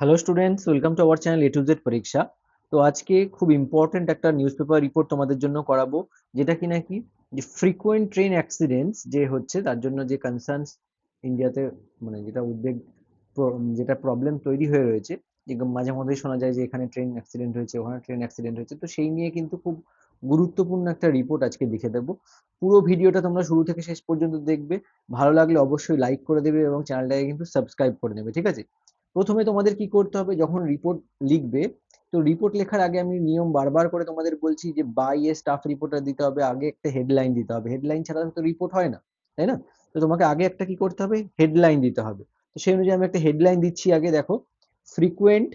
Hello students welcome to our channel A to Z পরীক্ষা তো আজকে খুব ইম্পর্ট্যান্ট একটা নিউজ পেপার রিপোর্ট তোমাদের জন্য করাবো, যেটা কি নাকি যে ফ্রিকোয়েন্ট ট্রেন অ্যাক্সিডেন্টস যে হচ্ছে, তার জন্য যে কনসার্নস ইন্ডিয়াতে মানে যেটা উদ্বেগ, যেটা প্রবলেম তৈরি হয়ে রয়েছে, যে মাঝে মধ্যেই শোনা যায় যে এখানে ট্রেন অ্যাক্সিডেন্ট হয়েছে, ওখানে ট্রেন অ্যাক্সিডেন্ট হয়েছে, তো সেই নিয়ে কিন্তু খুব গুরুত্বপূর্ণ একটা রিপোর্ট আজকে লিখে দেবো। পুরো ভিডিওটা তোমরা শুরু থেকে শেষ পর্যন্ত দেখবে, ভালো লাগলে অবশ্যই লাইক করে দেবে এবং চ্যানেলটাকে কিন্তু সাবস্ক্রাইব করে নেবে ঠিক আছে? প্রথমে তোমাদের কি করতে হবে, যখন রিপোর্ট লিখবে, তো রিপোর্ট লেখার আগে আমি নিয়ম বারবার করে তোমাদের বলছি যে বাই এ স্টাফ রিপোর্টার দিতে হবে, আগে একটা হেডলাইন দিতে হবে। হেডলাইন ছাড়া তো রিপোর্ট হয় না, তাই না? তো তোমাকে আগে একটা কি করতে হবে হেডলাইন দিতে হবে। তো সেই অনুযায়ী আমি একটা হেডলাইন দিচ্ছি আগে, দেখো। Frequent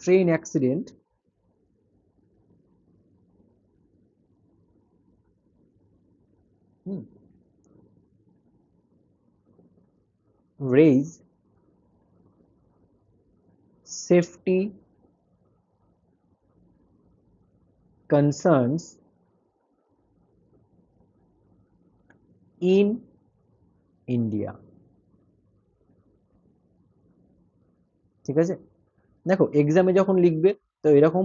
train accident hmm raise safety concerns in India. ঠিক আছে? দেখো এক্সামে যখন লিখবে, তো এরকম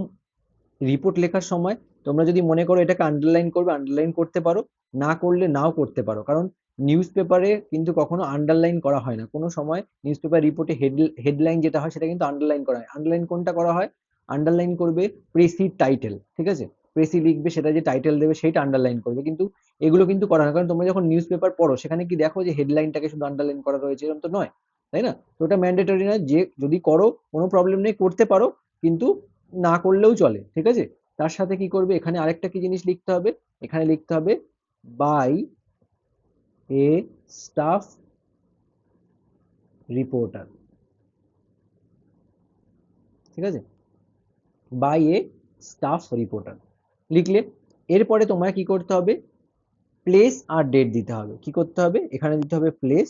রিপোর্ট লেখার সময় তোমরা যদি মনে করো এটাকে আন্ডারলাইন করবে আন্ডারলাইন করতে পারো, না করলে নাও করতে পারো। কারণ নিউজ পেপারে কিন্তু কখনো আন্ডারলাইন করা হয় না। কোনো সময় নিউজ পেপার রিপোর্টে হেড হেডলাইন যেটা হয় সেটা কিন্তু আন্ডারলাইন করা হয়। আন্ডারলাইন কোনটা করা হয়? আন্ডারলাইন করবে প্রেসি টাইটেল ঠিক আছে? প্রেসি লিখবে, সেটা যে টাইটেল দেবে সেটা আন্ডারলাইন করবে। কিন্তু এগুলো কিন্তু করা হয় কারণ তোমরা যখন নিউজ পেপার পড়ো, সেখানে কি দেখো যে হেডলাইনটাকে শুধু আন্ডারলাইন করা রয়েছে, এরকম তো নয়, তাই না? তো ওটা ম্যান্ডেটরি না যে যদি করো, কোনো প্রবলেম নেই, করতে পারো, কিন্তু না করলেও চলে, ঠিক আছে? তার সাথে কি করবে? এখানে আরেকটা কি জিনিস লিখতে হবে? এখানে লিখতে হবে বাই এ স্টাফ রিপোর্টার। ঠিক আছে? By a staff reporter. লিখলে এরপরে তোমায় কি করতে হবে? প্লেস আর ডেট দিতে হবে। কি করতে হবে? এখানে দিতে হবে প্লেস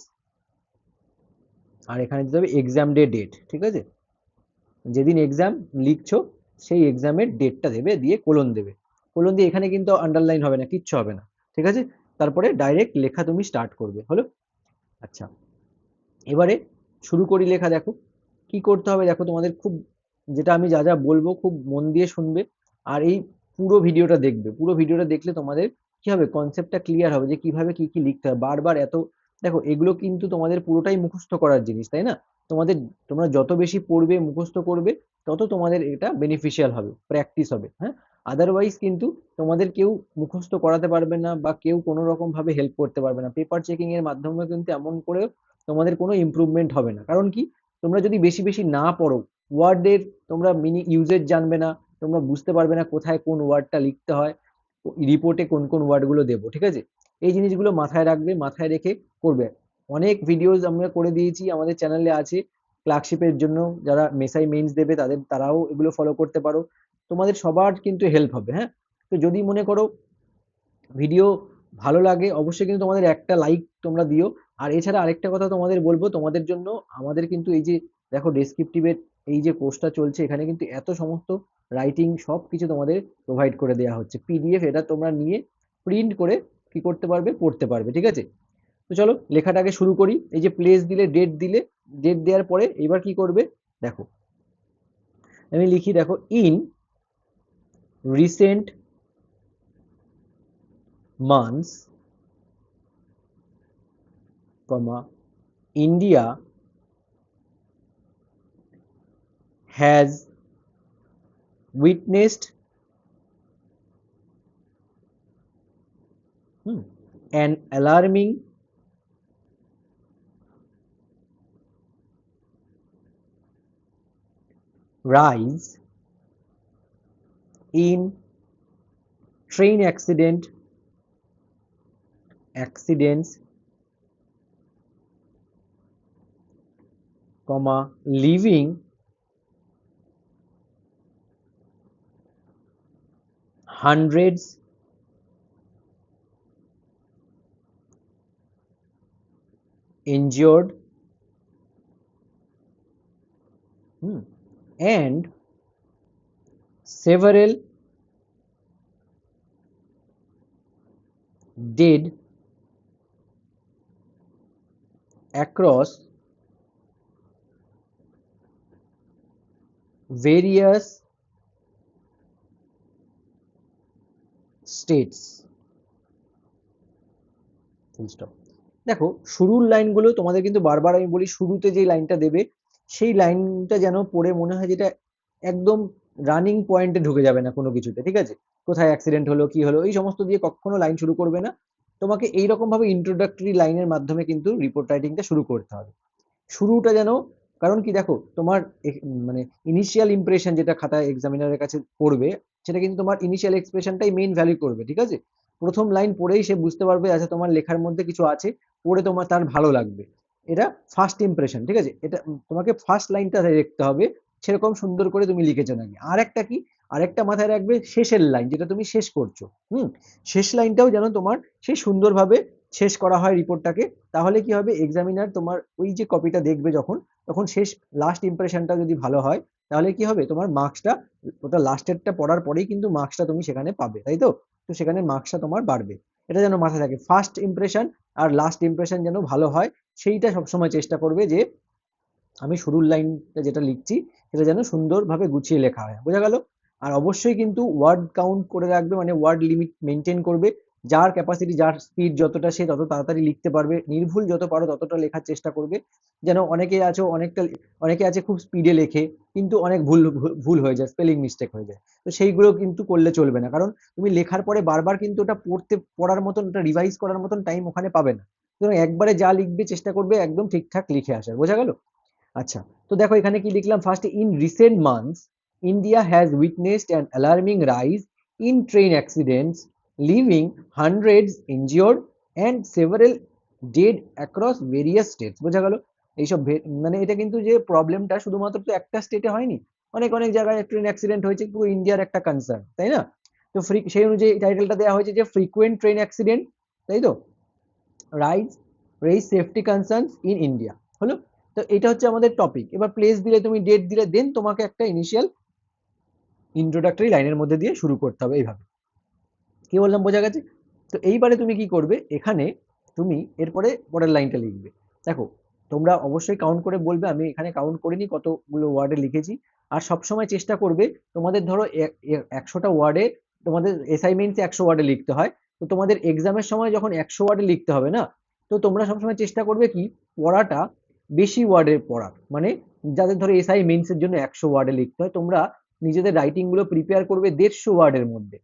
আর এখানে দিতে হবে এক্সাম ডে ডেট। ঠিক আছে? যেদিন এক্সাম লিখছো, সেই এক্সামের ডেটটা দেবে, দিয়ে কোলন দেবে। কোলন দিয়ে এখানে কিন্তু আন্ডারলাইন হবে না, কিচ্ছু হবে না। ঠিক আছে? তারপরে ডাইরেক্ট লেখা তুমি স্টার্ট করবে, হলো? আচ্ছা এবারে শুরু করি লেখা, দেখো। কি করতে হবে? দেখো, তোমাদের খুব, যেটা আমি যা যা বলব খুব মন দিয়ে শুনবে আর এই পুরো ভিডিওটা দেখবে। পুরো ভিডিওটা দেখলে তোমাদের কি হবে? কনসেপ্টটা ক্লিয়ার হবে যে কীভাবে কি কি লিখতে হবে। বারবার এত, দেখো, এগুলো কিন্তু তোমাদের পুরোটাই মুখস্থ করার জিনিস, তাই না? তোমাদের, তোমরা যত বেশি পড়বে, মুখস্থ করবে, তত তোমাদের এটা বেনিফিশিয়াল হবে প্র্যাকটিস হবে হ্যাঁ? আদারওয়াইজ কিন্তু তোমাদের কেউ মুখস্থ করাতে পারবে না বা কেউ কোনো রকম ভাবে হেল্প করতে পারবে না। পেপার চেকিং এর মাধ্যমে কিন্তু এমন করে তোমাদের কোনো ইমপ্রুভমেন্ট হবে না। কারণ কি? তোমরা যদি বেশি বেশি না পড়ো ওয়ার্ডের তোমরা মিনি ইউজেজ জানবে না, তোমরা বুঝতে পারবে না কোথায় কোন ওয়ার্ডটা লিখতে হয় রিপোর্টে কোন কোন ওয়ার্ডগুলো দেবো, ঠিক আছে? এই জিনিসগুলো মাথায় রাখবে, মাথায় রেখে করবে। অনেক ভিডিওস আমরা করে দিয়েছি, আমাদের চ্যানেলে আছে। ক্লার্কশিপের জন্য যারা মেসাই মেইনস দেবে, তাদের, তারাও এগুলো ফলো করতে পারো। তোমাদের সবার কিন্তু হেল্প হবে হ্যাঁ? তো যদি মনে করো ভিডিও ভালো লাগে, অবশ্যই কিন্তু তোমাদের একটা লাইক তোমরা দিও। আর এছাড়া আরেকটা কথা তোমাদের বলব, তোমাদের জন্য আমাদের কিন্তু এই যে, দেখো ডেসক্রিপটিভের এই যে কোর্সটা চলছে, এখানে কিন্তু এত সমস্ত রাইটিং সব কিছু তোমাদের প্রোভাইড করে দেওয়া হচ্ছে। পিডিএফ এটা তোমরা নিয়ে প্রিন্ট করে কি করতে পারবে, পড়তে পারবে, ঠিক আছে? তো চলো, লেখাটাকে শুরু করি। এই যে প্লেস দিলে ডেট দিলে ডেট দেওয়ার পরে এবার কি করবে? দেখো, আমি লিখি, দেখো in recent months, comma, India has witnessed hmm, an alarming rise in train accident accidents comma leaving hundreds injured hmm, and several dead across various stop. দেখো, শুরুর লাইনগুলো তোমাদের কিন্তু বারবার আমি বলি, শুরুতে যে লাইনটা দেবে, সেই লাইনটা যেন পড়ে মনে হয় যেটা একদম রানিং পয়েন্টে ঢুকে যাবে না কোনো কিছুতে, ঠিক আছে? কোথায় অ্যাক্সিডেন্ট হলো, কি হলো, এই সমস্ত দিয়ে কখনো লাইন শুরু করবে না। তোমাকে এইরকম ভাবে ইন্ট্রোডাক্টরি লাইনের মাধ্যমে কিন্তু রিপোর্ট রাইটিংটা শুরু করতে হবে। শুরুটা যেন, কারণ কি দেখো, তোমার মানে ইনিশিয়াল ইমপ্রেশন যেটা খাতা এক্সামিনারের কাছে পড়বে, সেটা কিন্তু তোমার ইনিশিয়াল এক্সপ্রেশনটাই মেইন ভ্যালু করবে, ঠিক আছে? প্রথম লাইন পড়েই সে বুঝতে পারবে আচ্ছা তোমার লেখার মধ্যে কিছু আছে, পড়ে তোমার তার ভালো লাগবে। এটা ফার্স্ট ইমপ্রেশন ঠিক আছে? এটা, তোমাকে ফার্স্ট লাইনটা দেখতে হবে সেরকম সুন্দর করে তুমি লিখেছো নাকি? আর একটা কি? আরেকটা মাথায় রাখবে শেষের লাইন যেটা তুমি শেষ করছ। হুম? শেষ লাইনটাও যেন তোমার সেই সুন্দরভাবে শেষ করা হয় রিপোর্টটাকে তাহলে কি হবে? এক্সামিনার তোমার ওই যে কপিটা দেখবে যখন, তখন শেষ লাস্ট ইমপ্রেশনটা যদি ভালো হয়, তাহলে কি হবে? তোমার মার্কসটা ওটা লাস্টেরটা পড়ার পরেই কিন্তু মার্কসটা তুমি সেখানে পাবে, তাই তো? তো সেখানে মার্কসটা তোমার বাড়বে। এটা যেন মাথায় থাকে ফার্স্ট ইমপ্রেশন আর লাস্ট ইমপ্রেশন যেন ভালো হয়, সেইটা সবসময় চেষ্টা করবে যে আমি শুরুর লাইনটা যেটা লিখছি, সেটা যেন সুন্দরভাবে গুছিয়ে লেখা হয়। বোঝা গেল? আর অবশ্যই কিন্তু ওয়ার্ড কাউন্ট করে রাখবে মানে ওয়ার্ড লিমিট মেনটেন করবে। যার ক্যাপাসিটি যার স্পিড যতটা, সে তত তাড়াতাড়ি লিখতে পারবে। নির্ভুল যত পারো, ততটা লেখার চেষ্টা করবে। যেন অনেকে আছো, অনেকটা, অনেকে আছে খুব স্পিডে লেখে, কিন্তু অনেক ভুল, ভুল- হয়ে যায় স্পেলিং মিস্টেক হয়ে যায়। তো সেইগুলো কিন্তু করলে চলবে না। কারণ তুমি লেখার পরে বারবার কিন্তু ওটা পড়তে, পড়ার মতন, ওটা রিভাইজ করার মতন টাইম ওখানে পাবে না। সুতরাং একবারে যা লিখবে, চেষ্টা করবে, একদম ঠিকঠাক লিখে আসার। বোঝা গেল? আচ্ছা তো দেখো এখানে কি লিখলাম? First in recent months India has witnessed an alarming rise in train accidents leaving hundreds injured and several dead across various states বোঝা গেল? এইসব মানে এটা কিন্তু যে প্রবলেমটা শুধুমাত্র তো একটা স্টেটে হয়নি। অনেক অনেক জায়গায় ট্রেন অ্যাক্সিডেন্ট হয়েছে পুরো ইন্ডিয়ার একটা কনসার্ন তাই না? তো ফ্রি সেই অনুযায়ী টাইটেলটা দেওয়া হয়েছে যে ফ্রিকুয়েন্ট ট্রেন অ্যাক্সিডেন্ট তাই তো? Rise raise safety concerns in India হলো? তো এটা হচ্ছে আমাদের টপিক এবার প্লেস দিলে, তুমি ডেট দিলে দেন তোমাকে একটা ইনিশিয়াল ইন্ট্রোডাক্টরি লাইনের মধ্যে দিয়ে শুরু করতে হবে এইভাবে। কি বললাম, বোঝা গেছে? তো এইবারে তুমি কি করবে? এখানে তুমি এরপরে পরের লাইনটা লিখবে। দেখো, তোমরা অবশ্যই কাউন্ট করে বলবে, আমি এখানে কাউন্ট করিনি কতগুলো ওয়ার্ডে লিখেছি। আর সবসময় চেষ্টা করবে, তোমাদের ধরো একশোটা ওয়ার্ডে তোমাদের অ্যাসাইনমেন্টসে একশো ওয়ার্ডে লিখতে হয়। তো তোমাদের এক্সামের সময় যখন একশো ওয়ার্ডে লিখতে হবে না, তো তোমরা সবসময় চেষ্টা করবে কি, পড়াটা বেশি ওয়ার্ডের পড়া মানে যাদের ধরো এসআই মেন্সের জন্য একশো ওয়ার্ডে লিখতে হয়, তোমরা নিজেদের রাইটিংগুলো প্রিপেয়ার করবে দেড়শো ওয়ার্ডের মধ্যে।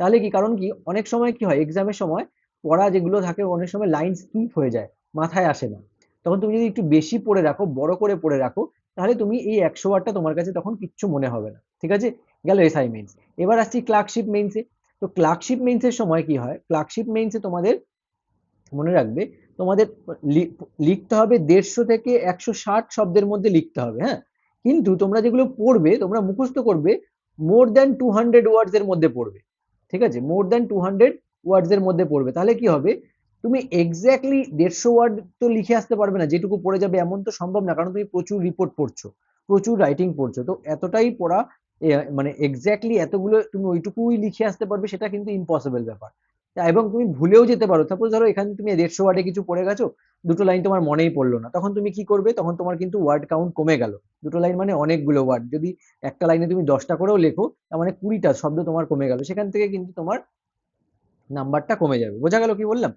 তাহলে কি, কারণ কি, অনেক সময় কি হয় এক্সামের সময় পড়া যেগুলো থাকে, অনেক সময় লাইন স্কিপ হয়ে যায়, মাথায় আসে না। তখন তুমি যদি একটু বেশি পড়ে রাখো, বড় করে পড়ে রাখো, তাহলে তুমি এই একশো ওয়ার্ডটা তোমার কাছে তখন কিচ্ছু মনে হবে না। ঠিক আছে? গেল এসআই মেন্স এবার আসছি ক্লার্কশিপ মেন্সে তো ক্লার্কশিপ মেন্সের সময় কি হয় ক্লার্কশিপ মেন্সে তোমাদের মনে রাখবে তোমাদের লিখতে হবে দেড়শো থেকে একশো ষাট শব্দের মধ্যে লিখতে হবে হ্যাঁ? কিন্তু তোমরা যেগুলো পড়বে, তোমরা মুখস্থ করবে more than two hundred words এর মধ্যে পড়বে, ঠিক আছে? More than two hundred words এর মধ্যে পড়বে। তাহলে কি হবে? তুমি এক্স্যাক্টলি দেড়শো ওয়ার্ড তো লিখে আসতে পারবে না, যেটুকু পড়ে যাবে এমন তো সম্ভব না, কারণ তুমি প্রচুর রিপোর্ট পড়ছো, প্রচুর রাইটিং পড়ছো, তো এতটাই পড়া মানে এক্স্যাক্টলি এতগুলো তুমি ওইটুকুই লিখে আসতে পারবে, সেটা কিন্তু ইম্পসিবল ব্যাপার। এবং তুমি ভুলেও যেতে পারো। সাপোজ ধরো এখানে তুমি দেড়শো ওয়ার্ডে কিছু পড়ে গেছো, দুটো লাইন তোমার মনেই পড়ল না। তখন তুমি কি করবে? তখন তোমার কিন্তু ওয়ার্ড কাউন্ট কমে গেল। দুটো লাইন মানে অনেকগুলো ওয়ার্ড যদি একটা লাইনে তুমি দশটা করেও লেখো, তার মানে কুড়িটা শব্দ তোমার কমে গেল। সেখান থেকে কিন্তু তোমার নাম্বারটা কমে যাবে। বোঝা গেল কি বললাম?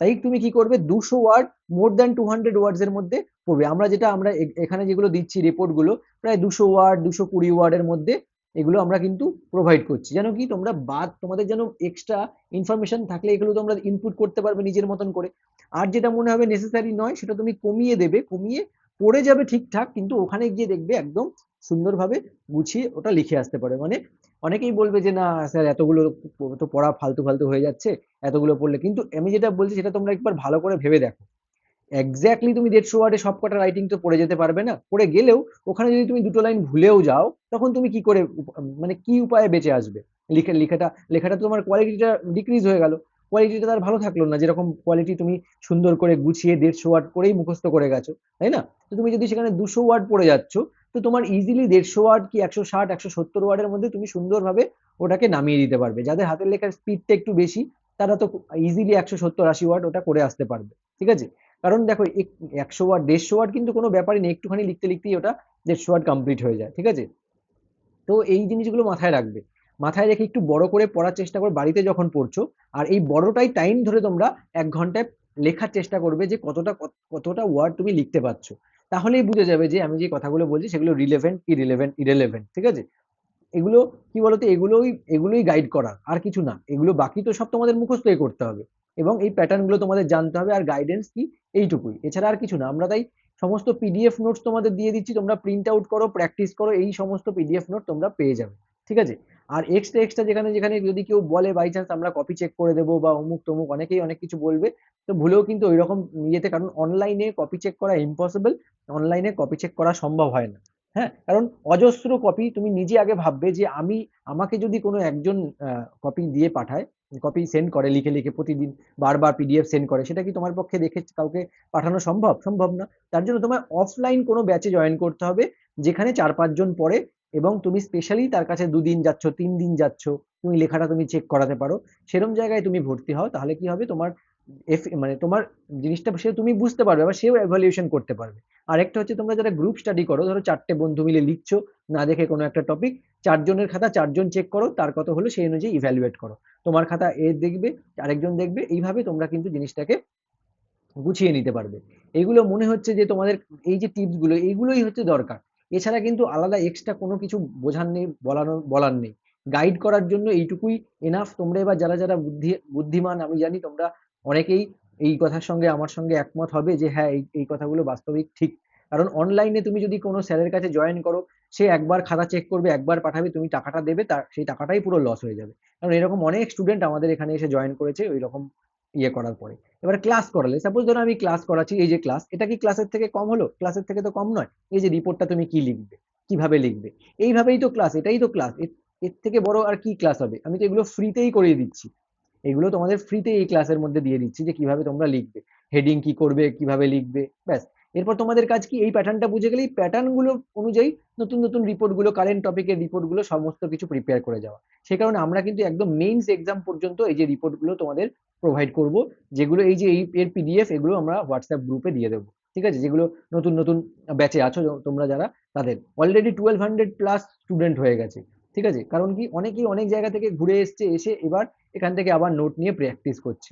তাই তুমি কি করবে? দুশো word more than two hundred words এর মধ্যে পড়বে। আমরা যেটা আমরা এখানে যেগুলো দিচ্ছি রিপোর্টগুলো, প্রায় দুশো ওয়ার্ড দুশো কুড়ি ওয়ার্ডের মধ্যে এগুলো আমরা কিন্তু প্রোভাইড করছি। যেন কি তোমরা বাদ, তোমাদের যেন এক্সট্রা ইনফরমেশন থাকলে এগুলো তোমরা ইনপুট করতে পারবে নিজের মতন করে। আর যেটা মনে হবে নেসেসারি নয়, সেটা তুমি কমিয়ে দেবে, কমিয়ে পড়ে যাবে ঠিকঠাক, কিন্তু ওখানে গিয়ে দেখবে একদম সুন্দরভাবে গুছিয়ে ওটা লিখে আসতে পারে মানে অনেকেই বলবে যে, না, স্যার, এতগুলো তো পড়া ফালতু ফালতু হয়ে যাচ্ছে, এতগুলো পড়লে। কিন্তু আমি যেটা বলছি, সেটা তোমরা একবার ভালো করে ভেবে দেখো। এক্স্যাক্টলি তুমি দেড়শো ওয়ার্ডে সব কটা রাইটিং তো পড়ে যেতে পারবে না। পড়ে গেলেও ওখানে যদি তুমি দুটো লাইন ভুলেও যাও, তখন তুমি কি করে মানে কি উপায়ে বেঁচে আসবে? লিখে লেখাটা লেখাটা তোমার কোয়ালিটিটা ডিক্রিজ হয়ে গেল। কোয়ালিটিটা তার ভালো থাকল না। যেরকম কোয়ালিটি তুমি সুন্দর করে গুছিয়ে দেড়শো ওয়ার্ড করেই মুখস্থ করে গেছো, তাই না? তো তুমি যদি সেখানে দুশো ওয়ার্ড পড়ে যাচ্ছ, তো তোমার ইজিলি দেড়শো ওয়ার্ড কি একশো ষাট, একশো সত্তর ওয়ার্ডের মধ্যে তুমি সুন্দরভাবে ওটাকে নামিয়ে দিতে পারবে। যাদের হাতের লেখার স্পিডটা একটু বেশি, তারা তো ইজিলি একশো সত্তর, আশি ওয়ার্ড ওটা করে আসতে পারবে। ঠিক আছে? কারণ দেখো একশো ওয়ার্ড দেড়শো ওয়ার্ড কিন্তু কোনো ব্যাপারই নেই, একটুখানি লিখতে লিখতেই ওটা দেড়শো ওয়ার্ড কমপ্লিট হয়ে যায়, ঠিক আছে? তো এই জিনিসগুলো মাথায় রাখবে। মাথায় রেখে একটু বড় করে পড়ার চেষ্টা করো, বাড়িতে যখন পড়ছো, আর এই বড়টাই টাইম ধরে তোমরা এক ঘন্টায় লেখার চেষ্টা করবে যে কতটা কতটা ওয়ার্ড তুমি লিখতে পারছ। তাহলেই বুঝে যাবে যে আমি যে কথাগুলো বলছি সেগুলো রিলেভেন্ট ইরিলেভেন্ট ইরেলেভেন্ট ঠিক আছে? এগুলো, কি বলতো, এগুলোই এগুলোই গাইড করা, আর কিছু না। এগুলো বাকি তো সব তোমাদের মুখস্থই করতে হবে। এবং এই প্যাটার্নগুলো তোমাদের জানতে হবে, আর গাইডেন্স কি, এইটুকুই। এছাড়া আর কিছু না। আমরা তাই সমস্ত পিডিএফ নোটস তোমাদের দিয়ে দিচ্ছি, তোমরা প্রিন্ট আউট করো প্র্যাকটিস করো, এই সমস্ত পিডিএফ নোট তোমরা পেয়ে যাবে। ঠিক আছে? আর এক্সট্রা এক্সট্রা যেখানে যেখানে যদি কেউ বলে বাই চান্স আমরা কপি চেক করে দেবো বা অমুক, তমুক, অনেকেই অনেক কিছু বলবে, তো ভুলেও কিন্তু ওই রকম ইয়েতে, কারণ অনলাইনে কপি চেক করা ইম্পসিবল অনলাইনে কপি চেক করা সম্ভব হয় না। হ্যাঁ কারণ অজস্র কপি তুমি নিজে আগে ভাববে যে আমি, আমাকে যদি কোনো একজন কপি দিয়ে পাঠায় কপি সেন্ড করে, লিখে লিখে প্রতিদিন, বারবার পিডিএফ সেন্ড করে, সেটা কি তোমার পক্ষে দেখে কাউকে পাঠানো সম্ভব? সম্ভব না। তার জন্য তোমার অফলাইন কোনো ব্যাচে জয়েন করতে হবে, যেখানে চার পাঁচজন পড়ে এবং তুমি স্পেশালি তার কাছে দুদিন যাচ্ছ, তিন দিন যাচ্ছ, তুমি লেখাটা তুমি চেক করাতে পারো। সেরম জায়গায় তুমি ভর্তি হও, তাহলে কি হবে? তোমার এফ মানে তোমার জিনিসটা সে তুমি বুঝতে পারবে, আবার সেও এভালিউশন করতে পারবে। আরেকটা হচ্ছে তোমরা যারা গ্রুপ স্টাডি করো, ধরো চারটে বন্ধু মিলে লিখছো, না দেখে কোনো একটা টপিক চারজনের খাতা চারজন চেক করো, তার কত হলো সেই অনুযায়ী ইভ্যালুয়েট করো। তোমার খাতা এ দেখবে, আরেকজন দেখবে, এইভাবে তোমরা কিন্তু জিনিসটাকে গুছিয়ে নিতে পারবে। এগুলো মনে হচ্ছে যে তোমাদের এই যে টিপসগুলো এইগুলোই হচ্ছে দরকার। এছাড়া কিন্তু আলাদা এক্সট্রা কোনো কিছু বোঝার নেই, বলানো, বলার নেই। গাইড করার জন্য এইটুকুই এনাফ তোমরা এবার যারা যারা বুদ্ধি, বুদ্ধিমান, আমি জানি তোমরা অনেকেই এই কথার সঙ্গে আমার সঙ্গে একমত হবে যে হ্যাঁ এই এই কথাগুলো বাস্তবিক, ঠিক। কারণ অনলাইনে তুমি যদি কোনো স্যারের কাছে জয়েন করো, সে একবার খাতা চেক করবে, একবার পাঠাবে, তুমি টাকাটা দেবে, তার, সেই টাকাটাই পুরো লস হয়ে যাবে। কারণ এরকম অনেক স্টুডেন্ট আমাদের এখানে এসে জয়েন করেছে ওই রকম ইয়ে করার পরে। এবার ক্লাস করালে সাপোজ ধরো আমি ক্লাস করাচ্ছি, এই যে ক্লাস এটা কি ক্লাসের থেকে কম হলো? ক্লাসের থেকে তো কম নয়। এই যে রিপোর্টটা তুমি কি লিখবে? কীভাবে লিখবে? এইভাবেই তো ক্লাস এটাই তো ক্লাস এর থেকে বড় আর কি ক্লাস হবে? আমি তো এগুলো ফ্রিতেই করিয়ে দিচ্ছি। এগুলো তোমাদের ফ্রিতে এই ক্লাসের মধ্যে দিয়ে দিচ্ছি যে কীভাবে তোমরা লিখবে হেডিং কি করবে, কীভাবে লিখবে, ব্যাস। এরপর তোমাদের কাজ কি? এই প্যাটার্নটা বুঝে গেলে এই প্যাটার্নগুলো অনুযায়ী নতুন নতুন রিপোর্টগুলো কারেন্ট টপিকের রিপোর্টগুলো সমস্ত কিছু প্রিপেয়ার করে যাওয়া। সে কারণে আমরা কিন্তু একদম মেইনস এক্সাম পর্যন্ত এই যে রিপোর্টগুলো তোমাদের প্রোভাইড করব, যেগুলো এই যে এই এর পিডিএফ এগুলো আমরা হোয়াটসঅ্যাপ গ্রুপে দিয়ে দেবো। ঠিক আছে? যেগুলো নতুন নতুন ব্যাচে আছো তোমরা যারা, তাদের। Already twelve hundred plus student হয়ে গেছে। ঠিক আছে? কারণ কি? অনেকেই অনেক জায়গা থেকে ঘুরে এসছে, এসে এবার এখান থেকে আবার নোট নিয়ে প্র্যাকটিস করছে।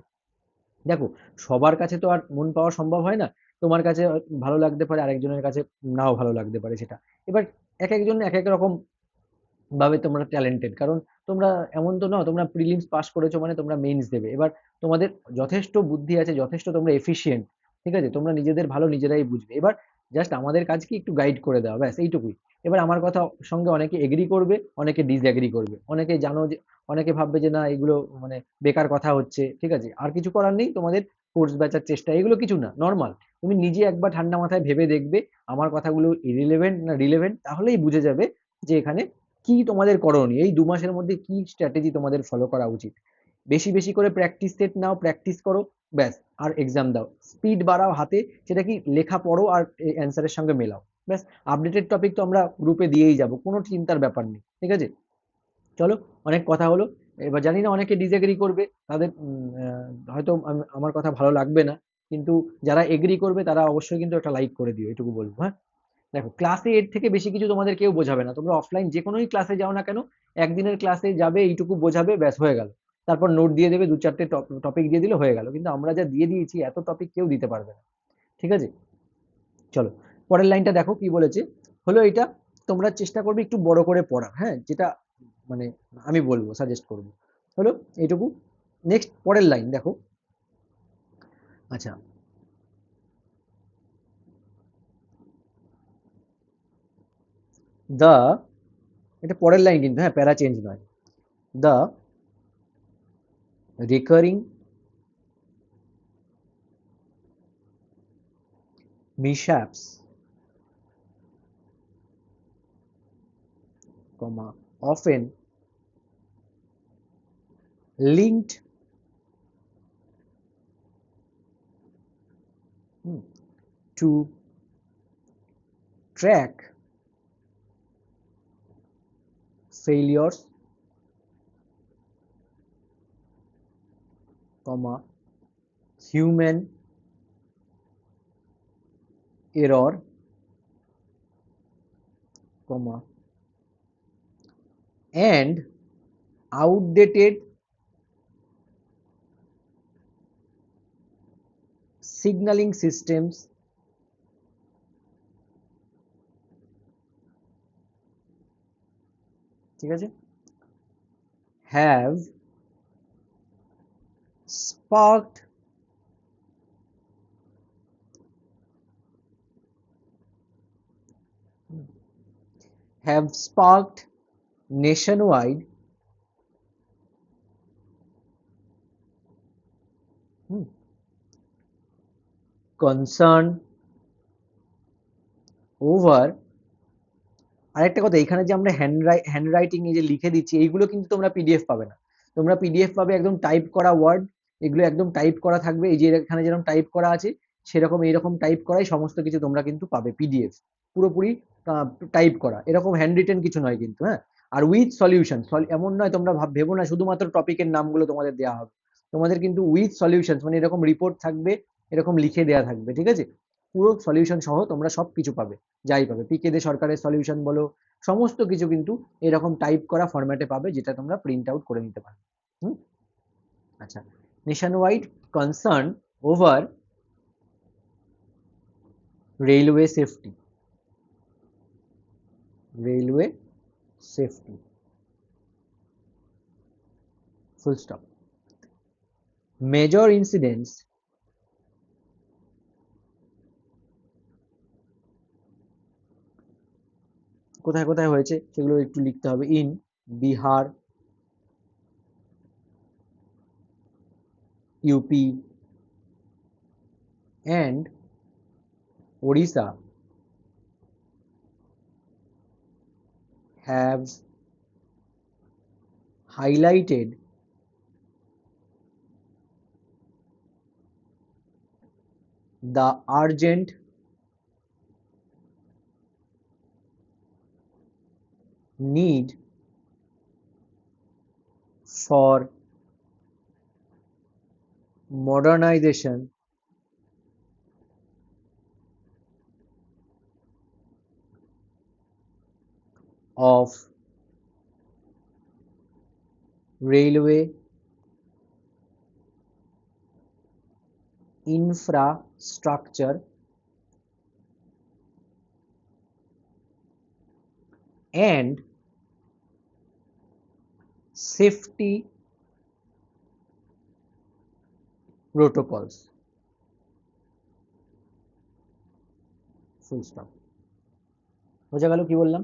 দেখো, সবার কাছে তো আর মন পাওয়া সম্ভব হয় না। তোমার কাছে ভালো লাগতে পারে, আরেকজনের কাছে নাও ভালো লাগতে পারে সেটা। এবার এক একজন এক এক রকম ভাবে তোমরা ট্যালেন্টেড কারণ তোমরা এমন তো নও, তোমরা প্রিলিমস পাস করেছ মানে তোমরা মেইনস দেবে। এবার তোমাদের যথেষ্ট বুদ্ধি আছে, যথেষ্ট তোমরা এফিসিয়েন্ট ঠিক আছে? তোমরা নিজেদের ভালো নিজেরাই বুঝবে। এবার জাস্ট আমাদের কাজকে একটু গাইড করে দেওয়া, ব্যাস, এইটুকুই। এবার আমার কথা সঙ্গে অনেকে এগ্রি করবে, অনেকে ডিসএগ্রি করবে। অনেকে জানো যে, অনেকে ভাববে যে না, এগুলো মানে বেকার কথা হচ্ছে, ঠিক আছে? আর কিছু করার নেই, তোমাদের কোর্স বেচার চেষ্টা, এগুলো কিছু না নর্মাল তুমি নিজে একবার ঠান্ডা মাথায় ভেবে দেখবে, আমার কথাগুলো ইরিলেভেন্ট না রিলেভেন্ট তাহলেই বুঝে যাবে যে এখানে কি তোমাদের করণীয়, এই দু মাসের মধ্যে কি স্ট্র্যাটেজি তোমাদের ফলো করা উচিত। বেশি বেশি করে প্র্যাকটিস সেট নাও প্র্যাকটিস করো, ব্যাস, আর এক্সাম দাও। স্পিড বাড়াও হাতে, সেটা কি লেখা পড়ো আর অ্যান্সারের সঙ্গে মেলাও। ব্যাস আপডেটেড টপিক তো আমরা গ্রুপে দিয়েই যাব, কোনো চিন্তার ব্যাপার নেই, ঠিক আছে? চলো, অনেক কথা হলো, এবার জানি না অনেকে ডিসএগ্রি করবে, তাদের হয়তো আমার কথা ভালো লাগবে না, কিন্তু যারা এগ্রি করবে তারা অবশ্যই কিন্তু একটা লাইক করে দিও, এটুকু বলব হ্যাঁ? দেখো ক্লাসে এর থেকে বেশি কিছু তোমাদের কেউ বোঝাবে না, তোমরা অফলাইন যে কোনোই ক্লাসে যাও না কেন, একদিনের ক্লাসে যাবে, এইটুকু বোঝাবে, ব্যাস, হয়ে গেল। তারপর নোট দিয়ে দেবে, দু চারটে টপিক দিয়ে দিলে হয়ে গেল। কিন্তু আমরা যা দিয়ে দিয়েছি, এত টপিক কেউ দিতে পারবে না। ঠিক আছে? চলো, পরের লাইনটা দেখো কি বলেছে। হলো এটা তোমরা চেষ্টা করবে একটু বড় করে পড়া হ্যাঁ? যেটা মানে আমি বলব সাজেস্ট করব। হলো, এইটুকু। নেক্সট পরের লাইন দেখো। আচ্ছা। দ্য এটা পরের লাইন কিন্তু হ্যাঁ প্যারা চেঞ্জ নয়। The recurring mishaps comma often linked hmm, to track failures comma human error comma and outdated signaling systems ঠিক আছে have sparked have sparked nationwide. Hmm, concern over. আরেকটা কথা এখানে যে আমরা হ্যান্ড হ্যান্ড রাইটিং এ যে লিখে দিচ্ছি এইগুলো কিন্তু তোমরা পিডিএফ পাবে না। তোমরা পিডিএফ পাবে একদম টাইপ করা ওয়ার্ড এগুলো একদম টাইপ করা থাকবে। এই যে এখানে যেরকম টাইপ করা আছে, সেরকম এইরকম টাইপ করাই সমস্ত কিছু তোমরা কিন্তু পাবে পিডিএফ পুরোপুরি টাইপ করা। এরকম হ্যান্ড রিটেন কিছু নয় কিন্তু হ্যাঁ? আর উইথ সলিউশন এমন নয় তোমরা ভাব না, শুধুমাত্র টপিকের নামগুলো তোমাদের দেওয়া হবে। তোমাদের কিন্তু উইথ সলিউশন মানে এরকম রিপোর্ট থাকবে, এরকম লিখে দেওয়া থাকবে, ঠিক আছে? পুরো সলিউশন সহ তোমরা সব কিছু পাবে, যাই পাবে। পিকে দে সরকারের সলিউশন বলো, সমস্ত কিছু কিন্তু এরকম টাইপ করা ফরম্যাটে পাবে, যেটা তোমরা প্রিন্ট আউট করে নিতে পারবে। হুম? আচ্ছা। Wide concern over railway safety railway safety. Full stop. Major incidents. কোথায় কোথায় হয়েছে সেগুলো একটু লিখতে হবে। In Bihar UP and Odisha have highlighted the urgent need for modernization. Of railway infrastructure and safety protocols. Full stop. বোঝা গেল কি বললাম?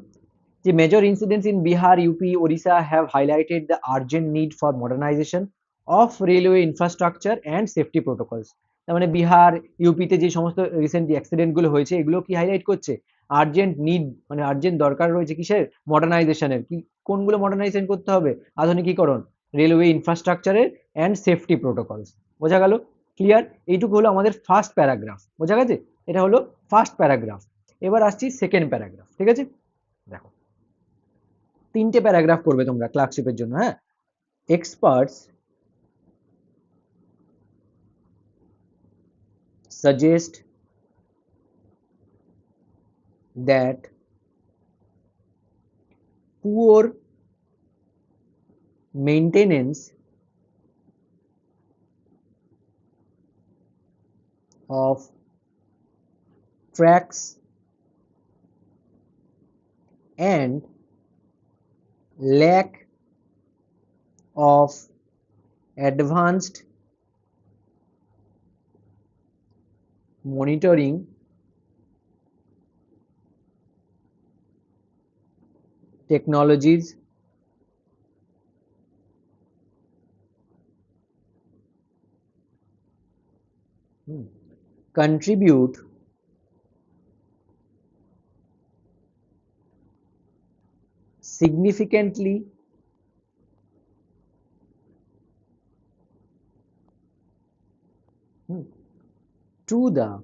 যে major incidents in Bihar UP Odisha have highlighted the urgent need for modernisation of railway infrastructure and safety protocols তার মানে বিহার ইউপিতে যে সমস্ত recent অ্যাক্সিডেন্টগুলো হয়েছে, এগুলো কি হাইলাইট করছে? আর্জেন্ট নিড মানে আর্জেন্ট দরকার রয়েছে কিসের? মডার্নাইজেশনের কি, কোনগুলো মডার্নাইজেশন করতে হবে? আধুনিকীকরণ রেলওয়ে ইনফ্রাস্ট্রাকচারের অ্যান্ড সেফটি প্রোটোকলস বোঝা গেল? ক্লিয়ার এইটুকু হলো আমাদের ফার্স্ট প্যারাগ্রাফ বোঝা গেছে? এটা হলো ফার্স্ট প্যারাগ্রাফ এবার আসছি সেকেন্ড প্যারাগ্রাফ ঠিক আছে? দেখো। তিনটে প্যারাগ্রাফ করবে তোমরা ক্লার্কশিপের জন্য হ্যাঁ? Experts suggest that poor maintenance of tracks and lack of advanced monitoring technologies contribute significantly to the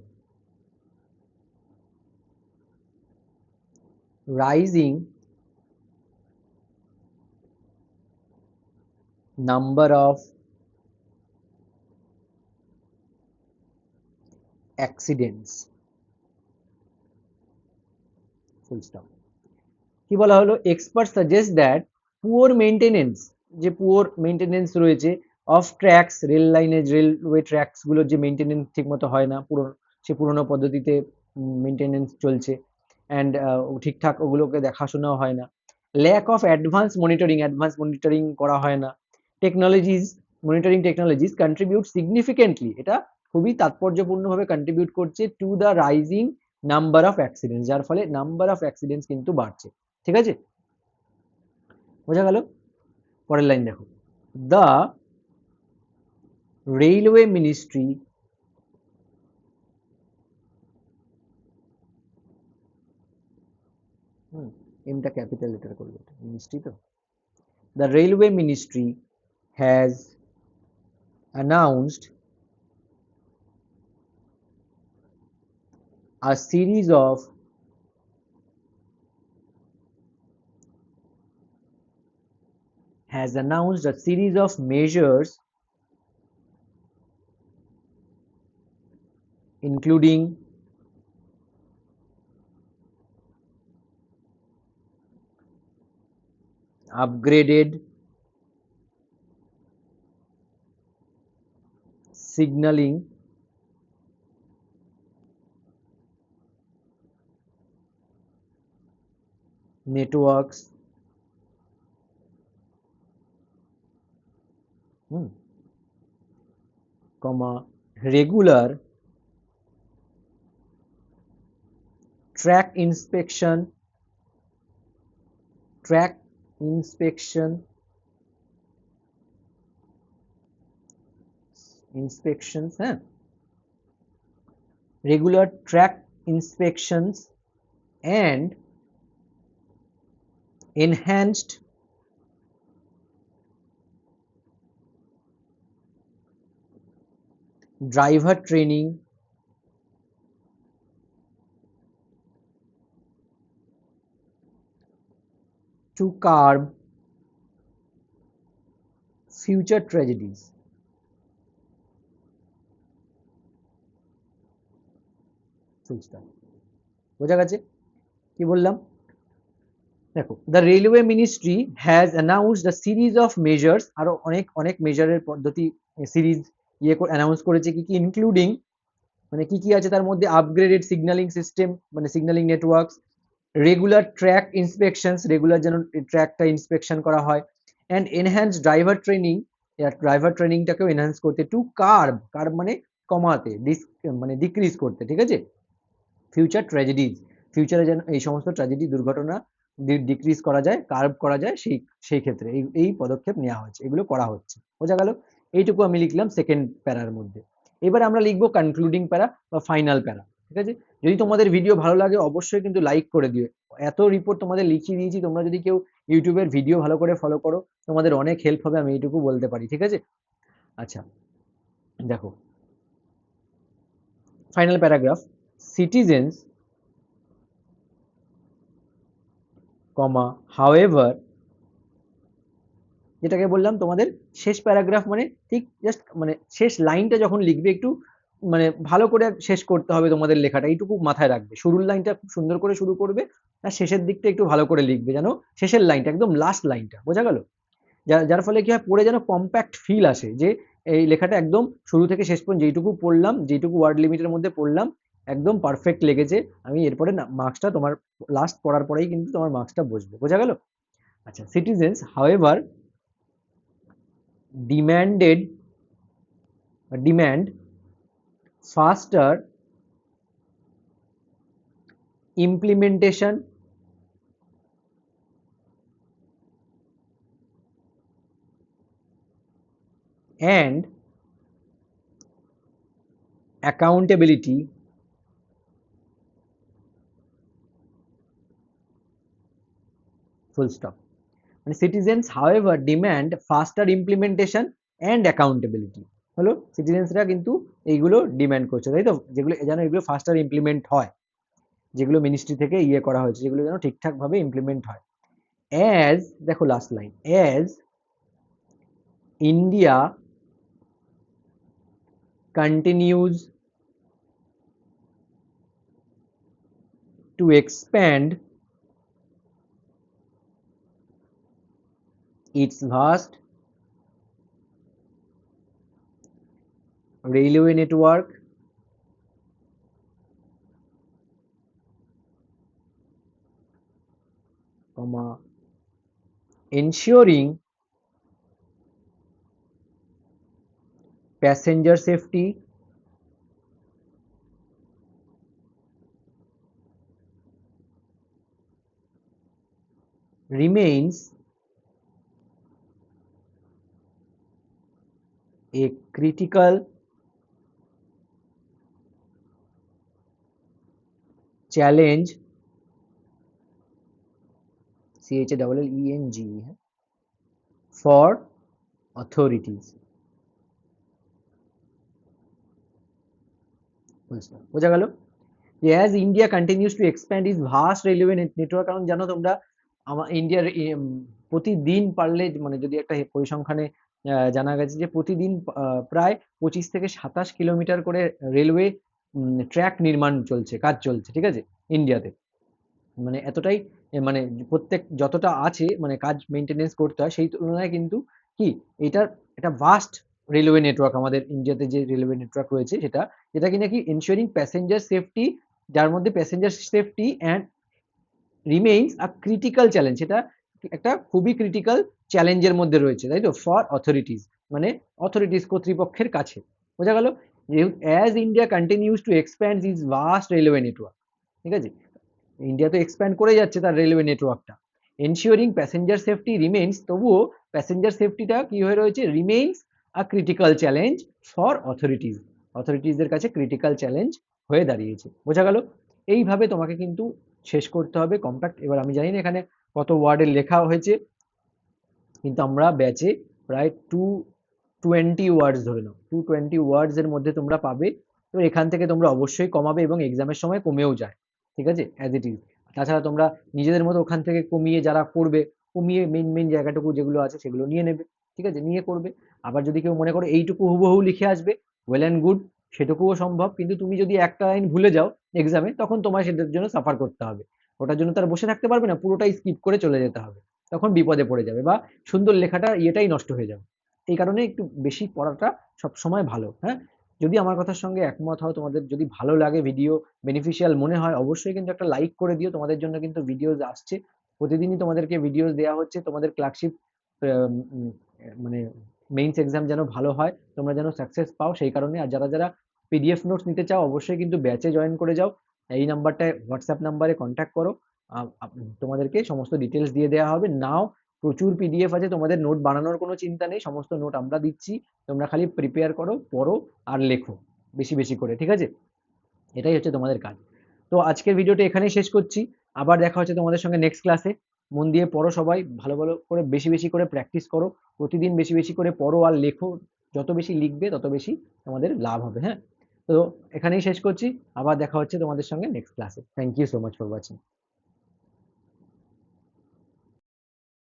rising number of accidents. Full stop কি বলা হলো? Expert suggest that poor maintenance যে পুয়ার মেনটেনেন্স রয়েছে অফ ট্র্যাকস রেল লাইনের railway ট্র্যাকসগুলোর যে maintenance ঠিকমতো হয় না, পুরো, সে পুরোনো পদ্ধতিতে মেনটেনেন্স চলছে অ্যান্ড ঠিকঠাক ওগুলোকে দেখাশোনাও হয় না। Lack of advance monitoring advance monitoring করা হয় না। Technologies monitoring technologies contribute significantly এটা খুবই তাৎপর্যপূর্ণভাবে কন্ট্রিবিউট করছে to the rising number of accidents যার ফলে নাম্বার অফ অ্যাক্সিডেন্টস কিন্তু বাড়ছে। ঠিক আছে? বোঝা গেল? পরের লাইন দেখো। দ্য রেলওয়ে মিনিস্ট্রি এমটা ক্যাপিটাল লেটার করবে মিনিস্ট্রি তো? The railway ministry has announced a series of has announced a series of measures including upgraded signaling networks. Hmm, comma regular. Track inspection. Track inspection. Inspections huh? regular track inspections and enhanced driver training to curb future tragedies full stop বোঝা গেছে কি বললাম দেখো the railway ministry has announce the series of measures আরও অনেক অনেক মেজারের পদ্ধতি series ইয়ে অ্যানাউন্স করেছে কি কি ইনক্লুডিং মানে কি কি আছে তার মধ্যে আপগ্রেডেড সিগন্যালিং সিস্টেম মানে signalling networks regular track inspections regular যেন ট্র্যাকটা ইন্সপেকশন করা হয় and enhance driver training driver ট্রেনিংটাকেও enhance করতে টু কার্ব কার্ব মানে কমাতে মানে ডিক্রিজ করতে, ঠিক আছে? ফিউচার ট্র্যাজেডিজ ফিউচারে যেন এই সমস্ত ট্র্যাজেডি দুর্ঘটনা ডিক্রিজ করা যায় কার্ভ করা যায় সেই সেই ক্ষেত্রে। এই এই পদক্ষেপ নেওয়া হচ্ছে এগুলো করা হচ্ছে। বোঝা গেল? এইটুকু আমি লিখলাম সেকেন্ড প্যারার মধ্যে। এবার আমরা লিখব কনক্লুডিং প্যারা বা ফাইনাল প্যারা, ঠিক আছে? যদি তোমাদের ভিডিও ভালো লাগে, অবশ্যই কিন্তু লাইক করে দিও। এত রিপোর্ট তোমাদের লিখিয়ে দিয়েছি, তোমরা যদি কেউ ইউটিউবের ভিডিও ভালো করে ফলো করো, তোমাদের অনেক হেল্প হবে, আমি এইটুকু বলতে পারি, ঠিক আছে? আচ্ছা দেখো। Final paragraph citizens comma, however, যেটাকে বললাম তোমাদের শেষ প্যারাগ্রাফ মানে ঠিক জাস্ট মানে শেষ লাইনটা যখন লিখবে একটু মানে ভালো করে শেষ করতে হবে তোমাদের লেখাটা, এইটুকু মাথায় রাখবে। শুরুর লাইনটা খুব সুন্দর করে শুরু করবে আর শেষের দিকটা একটু ভালো করে লিখবে যেন শেষের লাইনটা একদম লাস্ট লাইনটা বোঝা গেল? যার ফলে কি হয়, পড়ে যেন কম্প্যাক্ট ফিল আসে যে এই লেখাটা একদম শুরু থেকে শেষ পর্যন্ত যেইটুকু পড়লাম, যেইটুকু ওয়ার্ড লিমিটের মধ্যে পড়লাম একদম পারফেক্ট লেগেছে। আমি এরপরে মার্কসটা তোমার লাস্ট পড়ার পরেই কিন্তু তোমার মার্কসটা বসবে। বোঝা গেল? আচ্ছা citizens however demanded demand faster implementation and accountability full stop. মানে citizens however demand faster implementation and accountability হলো সিটিজেন্সরা কিন্তু এইগুলো ডিম্যান্ড করছে, তাই তো? যেগুলো যেন এগুলো ফাস্টার ইমপ্লিমেন্ট হয়। যেগুলো মিনিস্ট্রি থেকে ইয়ে করা হয়েছে, যেগুলো যেন ঠিকঠাকভাবে ইমপ্লিমেন্ট হয়। অ্যাজ দেখো last line as India continues to expand its vast railway network comma. Ensuring passenger safety. Remains a critical challenge C H A double L E N G है for authorities. বুঝলাম বোঝা গেল যে as India continues to expand is vast railway network কারণ জানো তোমরা আমার ইন্ডিয়ার প্রতিদিন পারলে মানে যদি একটা পরিসংখ্যানে আহ, জানা গেছে যে প্রতিদিন প্রায় পঁচিশ থেকে সাতাশ কিলোমিটার করে রেলওয়ে ট্র্যাক নির্মাণ চলছে, কাজ চলছে, ঠিক আছে? ইন্ডিয়াতে। মানে এতটাই মানে প্রত্যেক, যতটা আছে মানে কাজ মেনটেনেন্স করতে হয়, সেই তুলনায় কিন্তু কি, এটার, এটা ভাস্ট রেলওয়ে নেটওয়ার্ক আমাদের ইন্ডিয়াতে যে রেলওয়ে নেটওয়ার্ক রয়েছে, সেটা যেটা কিনা কি এনশিওরিং প্যাসেঞ্জার সেফটি যার মধ্যে passenger safety and remains a critical challenge সেটা একটা খুবই ক্রিটিক্যাল চ্যালেঞ্জের মধ্যে রয়েছে, তাই তো? ফর অথরিটিস মানে অথরিটিস কর্তৃপক্ষের কাছে। বোঝা গেল? যে as India continues to expand is vast railway network ঠিক আছে? ইন্ডিয়া তো এক্সপ্যান্ড করে যাচ্ছে তার রেলওয়ে নেটওয়ার্কটা এনশিওরিং প্যাসেঞ্জার সেফটি রিমেন্স তবুও প্যাসেঞ্জার সেফটিটা কি হয়ে রয়েছে? Remains a critical challenge for authorities অথরিটিসদের কাছে ক্রিটিক্যাল চ্যালেঞ্জ হয়ে দাঁড়িয়েছে। বোঝা গেল? এইভাবে তোমাকে কিন্তু শেষ করতে হবে কম্প্যাক্ট এবার আমি জানি না এখানে কত ওয়ার্ডে লেখা হয়েছে। কিন্তু আমরা ব্যাচে প্রায় টু টোয়েন্টি ওয়ার্ডস ধরে নাও। টু টোয়েন্টি ওয়ার্ডসের মধ্যে তোমরা পাবে। এবার এখান থেকে তোমরা অবশ্যই কমাবে এবং এক্সামের সময় কমেও যায়। ঠিক আছে? অ্যাজ ইট ইজ তাছাড়া তোমরা নিজেদের মতো ওখান থেকে কমিয়ে যারা করবে, কমিয়ে মেন মেন জায়গাটুকু যেগুলো আছে সেগুলো নিয়ে নেবে। ঠিক আছে? নিয়ে করবে। আবার যদি কেউ মনে করো এইটুকু হুবহু লিখে আসবে ওয়েল অ্যান্ড গুড সেটুকুও সম্ভব। কিন্তু তুমি যদি একটা লাইন ভুলে যাও এক্সামে তখন তোমার সেটার জন্য সাফার করতে হবে। ওটার জন্য তার বসে থাকতে পারবে না, পুরোটাই স্কিপ করে চলে যেতে হবে। তখন বিপদে পড়ে যাবে বা সুন্দর লেখাটা ইয়েটাই নষ্ট হয়ে যাবে। এই কারণে একটু বেশি পড়াটা সব সময় ভালো হ্যাঁ? যদি আমার কথার সঙ্গে একমত হও, তোমাদের যদি ভালো লাগে ভিডিও বেনিফিশিয়াল মনে হয়, অবশ্যই কিন্তু একটা লাইক করে দিও। তোমাদের জন্য কিন্তু ভিডিওস আসছে। প্রতিদিনই তোমাদেরকে ভিডিওস দেওয়া হচ্ছে। তোমাদের ক্লার্কশিপ মানে মেইনস এক্সাম যেন ভালো হয়, তোমরা যেন সাকসেস পাও, সেই কারণে। আর যারা যারা পিডিএফ নোটস নিতে চাও, অবশ্যই কিন্তু ব্যাচে জয়েন করে যাও। এই নাম্বারটায় হোয়াটসঅ্যাপ নাম্বারে কন্ট্যাক্ট করো। তোমাদেরকে সমস্ত ডিটেলস দিয়ে দেওয়া হবে। নাও প্রচুর পিডিএফ আছে, তোমাদের নোট বানানোর কোনো চিন্তা নেই। সমস্ত নোট আমরা দিচ্ছি। তোমরা খালি প্রিপেয়ার করো, পড়ো আর লেখো বেশি বেশি করে, ঠিক আছে? এটাই হচ্ছে তোমাদের কাজ। তো আজকের ভিডিওটা এখানেই শেষ করছি। আবার দেখা হচ্ছে তোমাদের সঙ্গে নেক্সট ক্লাসে মন দিয়ে পড়ো সবাই, ভালো ভালো করে বেশি বেশি করে প্র্যাকটিস করো। প্রতিদিন বেশি বেশি করে পড়ো আর লেখো। যত বেশি লিখবে, তত বেশি তোমাদের লাভ হবে হ্যাঁ? তো এখানেই শেষ করছি। আবার দেখা হচ্ছে তোমাদের সঙ্গে নেক্সট ক্লাসে thank you so much for watching